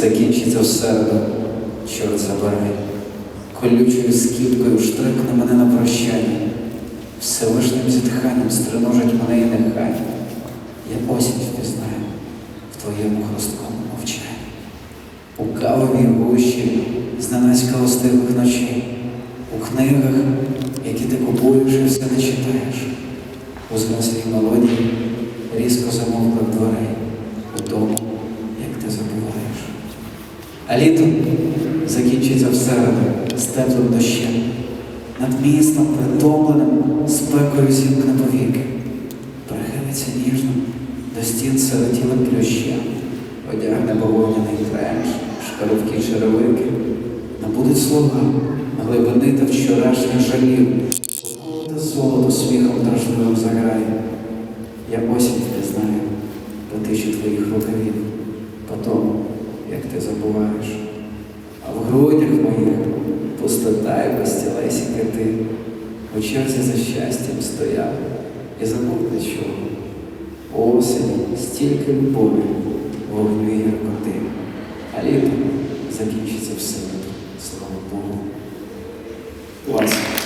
закінчиться в середу, чорт забирай. Колючою скіпкою штрикне мене на прощання. Всевишнім зітханням стриножить мене і нехай. Я осінь впізнаю в твоєму хрусткому мовчанні. У кавовій гущі зненацька остиглих ночей, у книгах, які ти купуєш і все не читаєш, у згаслій мелодії А літо закінчиться в середу з теплим дощем, над містом притомленим спекою зімкне повіки, прихилиться ніжно до стін сиротілим плющем, одягне бавовняний тренч, шкарубкі черевики, набудуть слова глибини та вчорашніх жалів, поколоте золото сміхом дражливим заграє. Я осінь впізнаю по тиші твоїх рукавів, забуваєш. А в грудях моїх пустота і безтілесінька ти у черзі за щастям стояв і забув для чого. Осені стільки любові, вогню і гіркоти, а літо закінчиться все.